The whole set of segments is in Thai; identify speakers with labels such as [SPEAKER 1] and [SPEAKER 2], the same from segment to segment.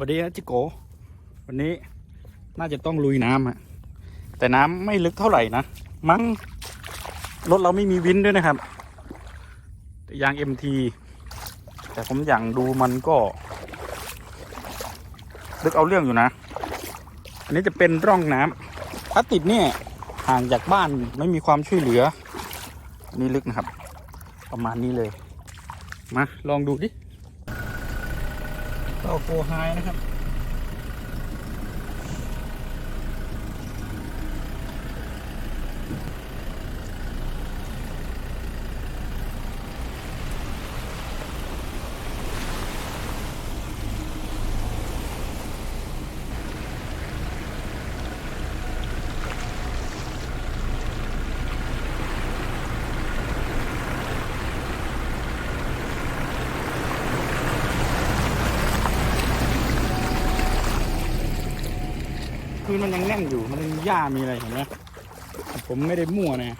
[SPEAKER 1] วัสดีนะจิโก วันนี้น่าจะต้องลุยน้ำอะแต่น้ำไม่ลึกเท่าไหร่นะ มั้งรถเราไม่มีวินด้วยนะครับ แต่ยาง MT แต่ผมอย่างดูมันก็ ลึกเอาเรื่องอยู่นะ อันนี้จะเป็นร่องน้ำถ้าติดเนี่ยห่างจากบ้านไม่มีความช่วยเหลือ อันนี้ลึกนะครับ ประมาณนี้เลย มาลองดูดิ เราโฟไฮนะครับ คือมันยังแน่นอยู่ มันยังมีหญ้ามีอะไรเห็นไหมผมไม่ได้มั่วนะ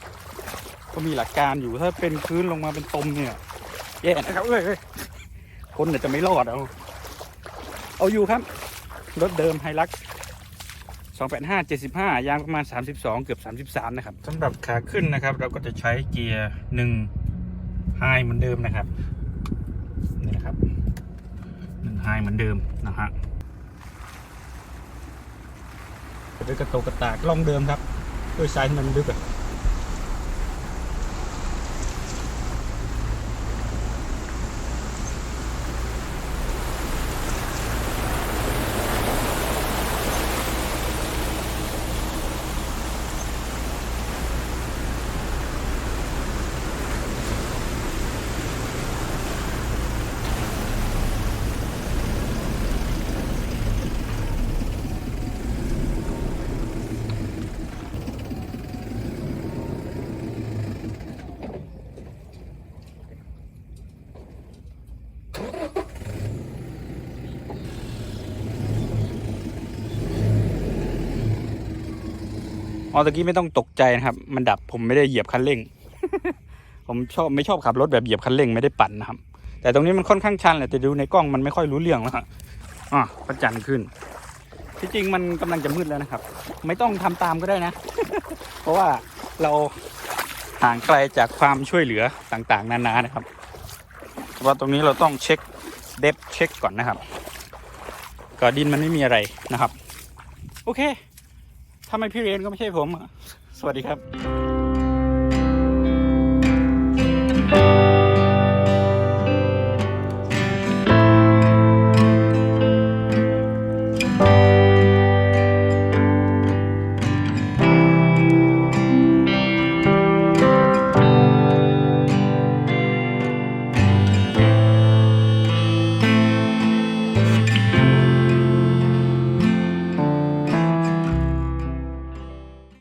[SPEAKER 1] ก็มีหลักการอยู่ถ้าเป็นพื้นลงมาเป็นตมเนี่ยแย่นะครับเอ้ยเอ้ยคนเนี่ยจะไม่รอดเอาเอาอยู่ครับ รถเดิมไฮลัก285 75 ยางประมาณ 32 เกือบ 33 นะครับสำหรับขาขึ้นนะครับ เราก็จะใช้เกียร์1ไฮเหมือนเดิมนะครับ นี่นะครับ1ไฮเหมือนเดิมนะฮะ จะไปกระโตกกระตากล่องเดิมครับด้วยไซส์มันลึกอะ อ๋อตะกี้ไม่ต้องตกใจนะครับ มันดับผมไม่ได้เหยียบคันเร่ง ผมชอบไม่ชอบขับรถแบบเหยียบคันเร่งไม่ได้ปั่นนะครับ แต่ตรงนี้มันค่อนข้างชันแหละแต่ดูในกล้องมันไม่ค่อยรู้เรื่องแล้วอะพระจันทร์ขึ้น ที่จริงมันกำลังจะมืดแล้วนะครับ ไม่ต้องทำตามก็ได้นะ เพราะว่าเราห่างไกลจากความช่วยเหลือต่างๆ นานานะครับเพราะว่าตรงนี้เราต้องเช็คเดฟเช็คก่อนนะครับ ก็ดินมันไม่มีอะไรนะครับ โอเค ถ้าไม่พี่เรนก็ไม่ใช่ผม สวัสดีครับ